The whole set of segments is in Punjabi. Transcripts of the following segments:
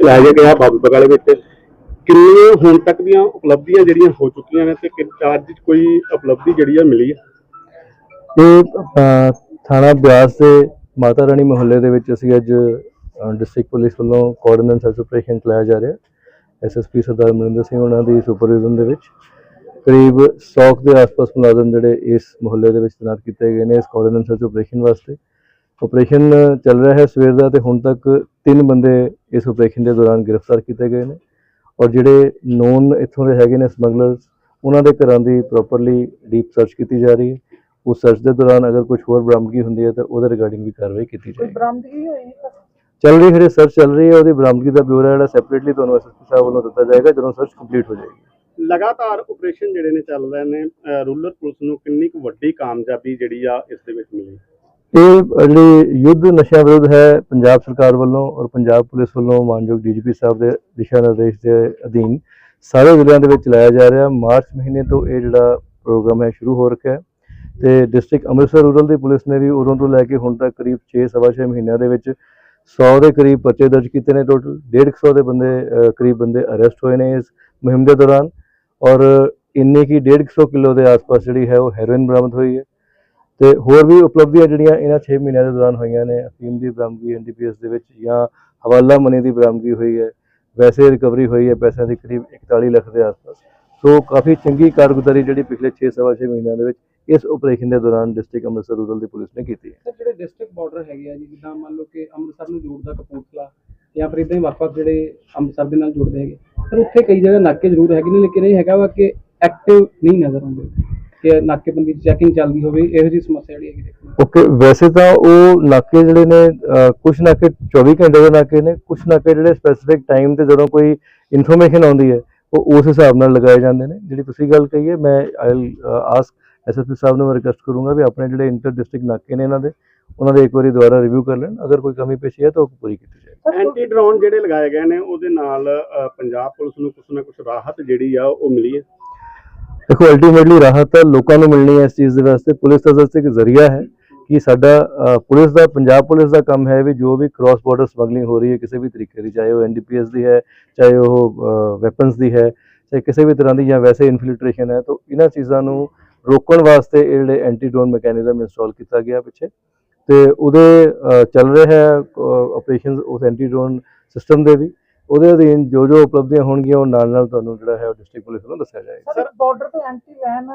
ਲਾਇਆ ਗਿਆ ਬਾਬੂ ਬਗਾਲੇ ਵਿੱਚ ਕਿੰਨੀਆਂ ਹੁਣ ਤੱਕ ਦੀਆਂ ਉਪਲਬਧੀਆਂ ਜਿਹੜੀਆਂ ਹੋ ਚੁੱਕੀਆਂ ਨੇ ਤੇ ਕਿ- ਅੱਜ ਕੋਈ ਉਪਲਬਧੀ ਜਿਹੜੀ ਆ ਮਿਲੀ ਹੈ ਇਹ ਅ, ਥਾਣਾ ਬਿਆਸ ਦੇ ਮਾਤਾ ਰਾਣੀ ਮੁਹੱਲੇ ਦੇ ਵਿੱਚ ਅਸੀਂ ਅੱਜ ਡਿਸਟ੍ਰਿਕਟ ਪੁਲਿਸ ਵੱਲੋਂ ਕੋਆਰਡੀਨੇਟ ਸਰਚ ਆਪਰੇਸ਼ਨ ਚਲਾਇਆ ਜਾ ਰਿਹਾ। ਐਸਐਸਪੀ ਸਰਦਾਰ ਮਨਿੰਦਰ ਸਿੰਘ ਉਹਨਾਂ ਦੀ ਸੁਪਰਵਿਜ਼ਨ ਦੇ ਵਿੱਚ ਕਰੀਬ 100 ਕੁ ਦੇ ਆਸ-ਪਾਸ ਮੁਲਾਜ਼ਮ ਜਿਹੜੇ ਇਸ ਮੁਹੱਲੇ ਦੇ ਵਿੱਚ ਤੈਨਾਤ ਕੀਤੇ ਗਏ ਨੇ ਇਸ ਕੋਆਰਡੀਨੇਟ ਸਰਚ ਆਪਰੇਸ਼ਨ ਵਾਸਤੇ। ਆਪਰੇਸ਼ਨ ਚੱਲ ਰਿਹਾ ਹੈ ਸਵੇਰ ਦਾ ਤੇ ਹੁਣ ਤੱਕ ਤਿੰਨ ਬੰਦੇ ਇਸ ਆਪਰੇਸ਼ਨ ਦੇ ਦੌਰਾਨ ਗ੍ਰਿਫਤਾਰ ਕੀਤੇ ਗਏ ਨੇ ਔਰ ਜਿਹੜੇ ਨੋਨ ਇੱਥੋਂ ਦੇ ਹੈਗੇ ਨੇ ਸਮਗਲਰਸ ਉਹਨਾਂ ਦੇ ਘਰਾਂ ਦੀ ਪ੍ਰੋਪਰਲੀ ਡੀਪ ਸਰਚ ਕੀਤੀ ਜਾ ਰਹੀ ਹੈ। ਉਸ ਸਰਚ ਦੇ ਦੌਰਾਨ ਅਗਰ ਕੁਝ ਹੋਰ ਬਰਾਮਦਗੀ ਹੁੰਦੀ ਹੈ ਤਾਂ ਉਹਦੇ ਰਿਗਾਰਡਿੰਗ ਵੀ ਕਾਰਵਾਈ ਕੀਤੀ ਜਾਏਗੀ। ਬਰਾਮਦਗੀ ਹੋਈ ਹੈ? ਚੱਲ ਰਹੀ ਹੈ ਸਰਚ ਚੱਲ ਰਹੀ ਹੈ ਉਹਦੀ ਬਰਾਮਦਗੀ ਦਾ ਬਿਊਰੋ ਜਿਹੜਾ ਸੈਪਰੇਟਲੀ ਤੁਹਾਨੂੰ ਐਸਐਸਪੀ ਸਾਹਿਬ ਵੱਲੋਂ ਦਿੱਤਾ ਜਾਏਗਾ ਜਦੋਂ ਸਰਚ ਕੰਪਲੀਟ ਹੋ ਜਾਏਗੀ। ਲਗਾਤਾਰ ਆਪਰੇਸ਼ਨ ਜਿਹੜੇ ਨੇ ਚੱਲ ਰਹੇ ਨੇ ਰੂਰਲ ਪੁਲਿਸ ਨੂੰ ਕਿੰਨੀ ਕੁ ਵੱਡੀ ਕਾਮਯਾਬੀ ਜਿਹੜੀ ਆ ਇਸ ਦੇ ਵਿੱਚ ਮਿਲੀ? ਇਹ ਜਿਹੜੀ ਯੁੱਧ ਨਸ਼ਿਆਂ ਵਿਰੁੱਧ ਹੈ, ਪੰਜਾਬ ਸਰਕਾਰ ਵੱਲੋਂ ਔਰ ਪੰਜਾਬ ਪੁਲਿਸ ਵੱਲੋਂ ਮਾਨਯੋਗ ਡੀਜੀਪੀ ਸਾਹਿਬ ਦੇ ਦਿਸ਼ਾ ਨਿਰਦੇਸ਼ ਦੇ ਅਧੀਨ ਸਾਰੇ ਜ਼ਿਲ੍ਹਿਆਂ ਦੇ ਵਿੱਚ ਚਲਾਇਆ ਜਾ ਰਿਹਾ। ਮਾਰਚ ਮਹੀਨੇ ਤੋਂ ਇਹ ਜਿਹੜਾ ਪ੍ਰੋਗਰਾਮ ਹੈ ਸ਼ੁਰੂ ਹੋ ਰੱਖਿਆ ਹੈ ਤੇ ਡਿਸਟ੍ਰਿਕਟ ਅੰਮ੍ਰਿਤਸਰ ਰੂਰਲ ਦੀ ਪੁਲਿਸ ਨੇ ਵੀ ਉਦੋਂ ਤੋਂ ਲੈ ਕੇ ਹੁਣ ਤੱਕ ਕਰੀਬ 6 ਸਵਾ ਛੇ ਮਹੀਨਿਆਂ ਦੇ ਵਿੱਚ 100 ਦੇ ਕਰੀਬ ਪਰਚੇ ਦਰਜ ਕੀਤੇ ਨੇ ਟੋਟਲ। 150 ਦੇ ਬੰਦੇ ਕਰੀਬ ਬੰਦੇ ਅਰੈਸਟ ਹੋਏ ਨੇ ਇਸ ਮੁਹਿੰਮ ਦੇ ਦੌਰਾਨ ਔਰ ਇੰਨੇ ਕੀ 150 ਕਿਲੋ ਦੇ ਆਸ-ਪਾਸ ਜਿਹੜੀ ਹੈ, ਉਹ ਹੈਰੋਇਨ ਬਰਾਮਦ ਹੋਈ ਹੈ। ਤੇ ਹੋਰ ਵੀ ਉਪਲਬਧੀਆਂ ਜਿਹੜੀਆਂ ਇਹਨਾਂ 6 ਮਹੀਨਿਆਂ ਦੇ ਦੌਰਾਨ ਹੋਈਆਂ ਨੇ, ਅਫੀਮ ਦੀ ਬਰਾਮਦਗੀ, ਐਨਡੀਪੀਐਸ ਦੇ ਵਿੱਚ ਜਾਂ ਹਵਾਲਾ ਮਨੀ ਦੀ ਬਰਾਮਦਗੀ ਹੋਈ ਹੈ, ਵੈਸੇ ਰਿਕਵਰੀ ਹੋਈ ਹੈ ਪੈਸਿਆਂ ਦੀ ਕਰੀਬ 41 ਲੱਖ ਦੇ ਆਸ-ਪਾਸ। ਸੋ ਕਾਫੀ ਚੰਗੀ ਕਾਰਗੁਜ਼ਾਰੀ ਜਿਹੜੀ ਪਿਛਲੇ 6 ਸਵਾ ਛੇ ਮਹੀਨਿਆਂ ਦੇ ਵਿੱਚ ਇਸ ਆਪਰੇਸ਼ਨ ਦੇ ਦੌਰਾਨ ਡਿਸਟ੍ਰਿਕਟ ਅੰਮ੍ਰਿਤਸਰ ਰੂਰਲ ਦੀ ਪੁਲਿਸ ਨੇ ਕੀਤੀ ਹੈ। ਸਰ, ਜਿਹੜੇ ਡਿਸਟ੍ਰਿਕਟ ਬਾਰਡਰ ਹੈਗੇ ਆ ਜੀ, ਜਿੱਦਾਂ ਮੰਨ ਲਓ ਕਿ ਅੰਮ੍ਰਿਤਸਰ ਨੂੰ ਜੋੜਦਾ ਕਪੂਰਥਲਾ ਜਾਂ ਫਿਰ ਇਦਾਂ ਹੀ ਵੱਖ-ਵੱਖ ਜਿਹੜੇ ਅੰਮ੍ਰਿਤਸਰ ਦੇ ਨਾਲ ਜੁੜਦੇ ਹੈਗੇ ਪਰ ਉੱਥੇ ਕਈ ਜਗ੍ਹਾ ਨਾਕੇ ਜ਼ਰੂਰ ਹੈਗੇ ਨੇ, ਲੇਕਿਨ ਇਹ ਹੈਗਾ ਵਾ ਕਿ ਐਕਟਿਵ ਨਹੀਂ ਨਜ਼ਰ ਆਉਂਦੇ। ਕਿ ਨਾਕੇਬੰਦੀ ਚੈਕਿੰਗ ਚੱਲਦੀ ਹੋਵੇ ਇਹੋ ਜਿਹੀ ਸਮੱਸਿਆ ਜਿਹੜੀ ਹੈਗੀ ਦੇਖਣ। ਨੂੰ ਓਕੇ ਵੈਸੇ ਤਾਂ ਉਹ ਨਾਕੇ ਜਿਹੜੇ ਨੇ ਕੁਛ ਨਾਕੇ 24 ਘੰਟੇ ਦੇ ਨਾਕੇ ਨੇ ਕੁਛ ਨਾਕੇ ਜਿਹੜੇ ਸਪੈਸੀਫਿਕ ਟਾਈਮ ਤੇ ਜਦੋਂ ਕੋਈ ਇਨਫੋਰਮੇਸ਼ਨ ਆਉਂਦੀ ਹੈ ਉਹ ਉਸ ਹਿਸਾਬ ਨਾਲ ਲਗਾਏ ਜਾਂਦੇ ਨੇ। ਜਿਹੜੀ ਤੁਸੀਂ ਗੱਲ ਕਹੀ ਹੈ ਮੈਂ ਆਈ ਆਸਕ ਐਸਐਸਪੀ ਸਾਹਿਬ ਨੂੰ ਮੈਂ ਰਿਕਵੈਸਟ ਕਰੂੰਗਾ ਵੀ ਆਪਣੇ ਜਿਹੜੇ ਇੰਟਰ ਡਿਸਟ੍ਰਿਕਟ ਨਾਕੇ ਨੇ ਇਹਨਾਂ ਦੇ ਉਹਨਾਂ ਦੇ ਇੱਕ ਵਾਰੀ ਦੁਬਾਰਾ ਰਿਵਿਊ ਕਰ ਲੈਣ। ਅਗਰ ਕੋਈ ਕਮੀ ਪੇਸ਼ੀ ਹੈ ਤਾਂ ਉਹ ਪੂਰੀ ਕੀਤੀ ਜਾਏ ਐਂਟੀ ਡਰੋਨ ਜਿਹੜੇ ਲਗਾਏ ਗਏ ਨੇ ਉਹਦੇ ਨਾਲ ਪੰਜਾਬ ਪੁਲਿਸ ਨੂੰ ਕੁਛ ਨਾ ਕੁਛ ਰਾਹਤ ਜਿਹੜੀ ਆ ਉਹ ਮਿਲੀ ਹੈ। ਦੇਖੋ ਅਲਟੀਮੇਟਲੀ ਰਾਹਤ ਲੋਕਾਂ ਨੂੰ ਮਿਲਣੀ ਹੈ ਇਸ ਚੀਜ਼ ਦੇ ਵਾਸਤੇ। ਪੁਲਿਸ ਦਾ ਵਾਸਤੇ ਇੱਕ ਜ਼ਰੀਆ ਹੈ ਕਿ ਸਾਡਾ ਪੁਲਿਸ ਦਾ, ਪੰਜਾਬ ਪੁਲਿਸ ਦਾ ਕੰਮ ਹੈ ਵੀ ਜੋ ਵੀ ਕ੍ਰਾਸ ਬਾਰਡਰ ਸਮਗਲਿੰਗ ਹੋ ਰਹੀ ਹੈ, ਕਿਸੇ ਵੀ ਤਰੀਕੇ ਦੀ, ਚਾਹੇ ਉਹ ਐਨਡੀਪੀਐਸ ਦੀ ਹੈ, ਚਾਹੇ ਉਹ ਵੈਪਨਸ ਦੀ ਹੈ, ਚਾਹੇ ਕਿਸੇ ਵੀ ਤਰ੍ਹਾਂ ਦੀ ਜਾਂ ਵੈਸੇ ਇਨਫਿਲਟ੍ਰੇਸ਼ਨ ਹੈ, ਤਾਂ ਇਹਨਾਂ ਚੀਜ਼ਾਂ ਨੂੰ ਰੋਕਣ ਵਾਸਤੇ ਇਹ ਜਿਹੜੇ ਐਂਟੀ ਡਰੋਨ ਮੈਕੈਨਿਜ਼ਮ ਇੰਸਟਾਲ ਕੀਤਾ ਗਿਆ ਪਿੱਛੇ। ਤੇ ਉਹਦੇ ਚੱਲ ਰਿਹਾ ਹੈ ਆਪਰੇਸ਼ਨਸ ਉਸ ਐਂਟੀ ਡਰੋਨ ਸਿਸਟਮ ਦੇ ਵੀ। ਉਹਦੇ ਅਧੀਨ ਜੋ ਜੋ ਉਪਲਬਧੀਆਂ ਹੋਣਗੀਆਂ ਉਹ ਨਾਲ ਨਾਲ ਤੁਹਾਨੂੰ ਜਿਹੜਾ ਹੈ ਉਹ ਡਿਸਟ੍ਰਿਕਟ ਪੁਲਿਸ ਵੱਲੋਂ ਦੱਸਿਆ ਜਾਏਗਾ। ਸਰ ਬਾਰਡਰ ਤੇ ਐਂਟੀ ਵੈਨ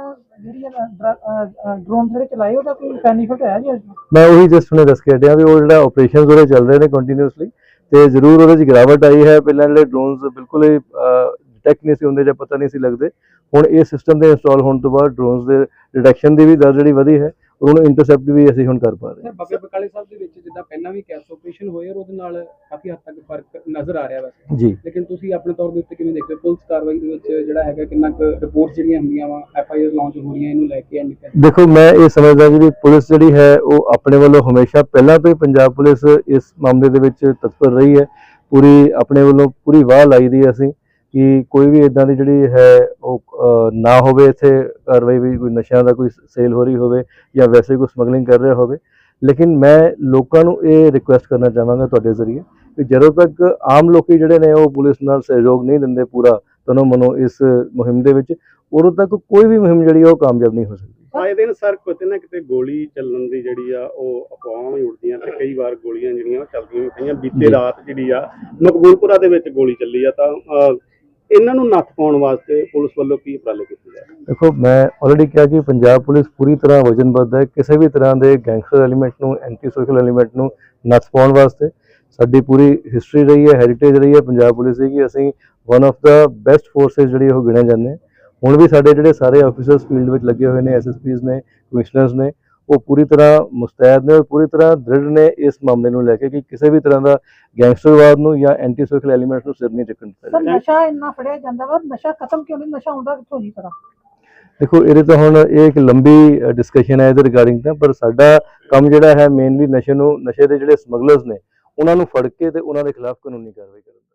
ਜਿਹੜੀ ਡਰੋਨ ਜਿਹੜੇ ਚਲਾਏ ਉਹਦਾ ਕੋਈ ਬੈਨੀਫਿਟ ਹੈ ਜੀ ਮੈਂ ਉਹੀ ਜਸਟ ਹੁਣੇ ਦੱਸ ਕੇ ਹਟਿਆ ਵੀ ਉਹ ਜਿਹੜਾ ਆਪਰੇਸ਼ਨਸ ਉਹਦੇ ਚੱਲ ਰਹੇ ਨੇ ਕੰਟੀਨਿਊਸਲੀ ਤੇ ਜ਼ਰੂਰ ਉਹਦੇ 'ਚ ਗਿਰਾਵਟ ਆਈ ਹੈ। ਪਹਿਲਾਂ ਜਿਹੜੇ ਡਰੋਨਸ ਬਿਲਕੁਲ ਹੀ ਡਿਟੈਕਟ ਨਹੀਂ ਸੀ ਹੁੰਦੇ ਜਾਂ ਪਤਾ ਨਹੀਂ ਸੀ ਲੱਗਦੇ। ਹੁਣ ਇਹ ਸਿਸਟਮ ਦੇ ਇੰਸਟਾਲ ਹੋਣ ਤੋਂ ਬਾਅਦ ਡਰੋਨਸ ਦੇ ਡਿਟੈਕਸ਼ਨ ਦੀ ਵੀ ਦਰ ਜਿਹੜੀ ਵਧੀ ਹੈ। ਉਹਨੂੰ ਇੰਟਰਸੈਪਟ ਵੀ ਅਸੀਂ ਹੁਣ ਕਰ ਪਾ ਰਹੇ ਹਾਂ। ਬੱਬੇ ਬਕਾਲੇ ਸਾਹਿਬ ਦੇ ਵਿੱਚ ਜਿੱਦਾਂ ਪਹਿਲਾਂ ਵੀ ਕੈਸ ਆਪਰੇਸ਼ਨ ਹੋਏ ਔਰ ਉਹਦੇ ਨਾਲ ਕਾਫੀ ਹੱਦ ਤੱਕ ਫ਼ਰਕ ਨਜ਼ਰ ਆ ਰਿਹਾ ਵੈਸੇ। ਜੀ। ਲੇਕਿਨ ਤੁਸੀਂ ਆਪਣੇ ਤੌਰ ਦੇ ਉੱਤੇ ਕਿਵੇਂ ਦੇਖਦੇ ਹੋ? ਪੁਲਿਸ ਕਾਰਵਾਈ ਦੇ ਵਿੱਚ ਜਿਹੜਾ ਹੈਗਾ ਕਿੰਨਾ ਕੁ ਰਿਪੋਰਟਸ ਜਿਹੜੀਆਂ ਹੁੰਦੀਆਂ ਵਾ ਐਫ ਆਈ ਆਰ ਲਾਂਚ ਹੋ ਰਹੀਆਂ ਇਹਨੂੰ ਲੈ ਕੇ ਐਂਡ ਦੇਖੋ ਮੈਂ ਇਹ ਸਮਝਦਾ ਜੀ ਵੀ ਪੁਲਿਸ ਜਿਹੜੀ ਹੈ ਉਹ ਆਪਣੇ ਵੱਲੋਂ ਹਮੇਸ਼ਾ ਪਹਿਲਾਂ ਤੋਂ ਹੀ ਪੰਜਾਬ ਪੁਲਿਸ ਇਸ ਮਾਮਲੇ ਦੇ ਵਿੱਚ ਤਤਪਰ ਰਹੀ ਹੈ। ਪੂਰੀ ਆਪਣੇ ਵੱਲੋਂ ਪੂਰੀ ਵਾਹ ਲਾਈ ਦੀ ਅਸੀਂ। ਕਿ ਕੋਈ ਵੀ ਇਦਾਂ ਦੀ ਜਿਹੜੀ ਹੈ ਉਹ ਨਾ ਹੋਵੇ ਇੱਥੇ ਕਾਰਵਾਈ ਵੀ ਕੋਈ ਨਸ਼ਿਆਂ ਦਾ ਕੋਈ ਸੇਲ ਹੋ ਰਹੀ ਹੋਵੇ ਜਾਂ ਵੈਸੇ ਕੋਈ ਸਮਗਲਿੰਗ ਕਰ ਰਿਹਾ ਹੋਵੇ। ਲੇਕਿਨ ਮੈਂ ਲੋਕਾਂ ਨੂੰ ਇਹ ਰਿਕੁਐਸਟ ਕਰਨਾ ਚਾਹਾਂਗਾ ਤੁਹਾਡੇ ਜ਼ਰੀਏ ਕਿ ਜਦੋਂ ਤੱਕ ਆਮ ਲੋਕੀ ਜਿਹੜੇ ਨੇ ਉਹ ਪੁਲਿਸ ਨਾਲ ਸਹਿਯੋਗ ਨਹੀਂ ਦਿੰਦੇ ਪੂਰਾ ਤਨੋ ਮਨੋ ਇਸ ਮੁਹਿੰਮ ਦੇ ਵਿੱਚ ਉਦੋਂ ਤੱਕ ਕੋਈ ਵੀ ਮੁਹਿੰਮ ਜਿਹੜੀ ਹੈ ਉਹ ਕਾਮਯਾਬ ਨਹੀਂ ਹੋ ਸਕਦੀ। ਆਏ ਦਿਨ ਸਰ ਕਿਤੇ ਨਾ ਕਿਤੇ ਗੋਲੀ ਚੱਲਣ ਦੀ ਜਿਹੜੀ ਆ ਉਹ ਅਫਵਾਹਾਂ ਵੀ ਉੱਡਦੀਆਂ ਤੇ ਕਈ ਵਾਰ ਗੋਲੀਆਂ ਜਿਹੜੀਆਂ ਉਹ ਚੱਲਦੀਆਂ ਪਈਆਂ। ਬੀਤੇ। ਰਾਤ ਜਿਹੜੀ ਆ ਮਕਬੂਲਪੁਰਾ ਦੇ ਵਿੱਚ ਗੋਲੀ ਚੱਲੀ ਆ ਤਾਂ ਇਹਨਾਂ ਨੂੰ ਨੱਥ ਪਾਉਣ ਵਾਸਤੇ ਪੁਲਿਸ ਵੱਲੋਂ ਕੀ ਉਪਰਾਲੇ ਕੀਤੇ ਜਾ ਰਹੇ ਦੇਖੋ, ਮੈਂ ਆਲਰੇਡੀ ਕਿਹਾ ਕਿ ਪੰਜਾਬ ਪੁਲਿਸ ਪੂਰੀ ਤਰ੍ਹਾਂ ਵਚਨਬੱਧ ਹੈ। ਕਿਸੇ ਵੀ ਤਰ੍ਹਾਂ ਦੇ ਗੈਂਗਸਟਰ ਐਲੀਮੈਂਟ ਨੂੰ ਐਂਟੀ ਸੋਸ਼ਲ ਐਲੀਮੈਂਟ ਨੂੰ ਨੱਥ ਪਾਉਣ ਵਾਸਤੇ ਸਾਡੀ ਪੂਰੀ ਹਿਸਟਰੀ ਰਹੀ ਹੈ ਹੈਰੀਟੇਜ ਰਹੀ ਹੈ, ਪੰਜਾਬ ਪੁਲਿਸ ਦੀ ਕਿ ਅਸੀਂ one of the best forces ਜਿਹੜੀ ਉਹ ਗਿਣੇ ਜਾਂਦੇ ਹਾਂ। ਹੁਣ ਵੀ ਸਾਡੇ ਜਿਹੜੇ ਸਾਰੇ ਆਫੀਸਰਸ ਫੀਲਡ ਵਿੱਚ ਲੱਗੇ ਹੋਏ ਨੇ ਐਸਐਸਪੀਜ਼ ਨੇ ਕਮਿਸ਼ਨਰਸ ਨੇ ਉਹ ਪੂਰੀ ਤਰ੍ਹਾਂ ਮੁਸਤੈਦ ਨੇ ਔਰ ਪੂਰੀ ਤਰ੍ਹਾਂ ਦ੍ਰਿੜ ਨੇ ਇਸ ਮਾਮਲੇ ਨੂੰ ਲੈ ਕੇ ਕਿ ਕਿਸੇ ਵੀ ਤਰ੍ਹਾਂ ਦਾ ਗੈਂਗਸਟਰਵਾਦ ਨੂੰ ਜਾਂ ਐਂਟੀ ਸੋਸ਼ਲ ਐਲੀਮੈਂਟਸ ਨੂੰ ਸਿਰ ਨਹੀਂ ਚੱਕਣ ਦਿੱਤਾ ਜਾਏਗਾ। ਨਸ਼ਾ ਇੰਨਾ ਫੜਿਆ ਜਾਂਦਾ ਵਾ ਨਸ਼ਾ ਖਤਮ ਕਿਉਂ ਨਹੀਂ ਨਸ਼ਾ ਹੁੰਦਾ ਕਿੱਥੋਂ ਜੀ ਪਤਾ ਦੇਖੋ ਇਹਦੇ ਤਾਂ ਹੁਣ ਇਹ ਇੱਕ ਲੰਬੀ ਡਿਸਕਸ਼ਨ ਹੈ ਇਹਦੇ ਰਿਗਾਰਡਿੰਗ ਤਾਂ ਪਰ ਸਾਡਾ ਕੰਮ ਜਿਹੜਾ ਹੈ ਮੇਨਲੀ ਨਸ਼ੇ ਨੂੰ ਨਸ਼ੇ ਦੇ ਜਿਹੜੇ ਸਮਗਲਰਸ ਨੇ ਉਹਨਾਂ ਨੂੰ ਫੜ ਕੇ ਤੇ ਉਹਨਾਂ ਦੇ ਖਿਲਾਫ ਕਾਨੂੰਨੀ ਕਾਰਵਾਈ ਕਰਨ ਦਾ।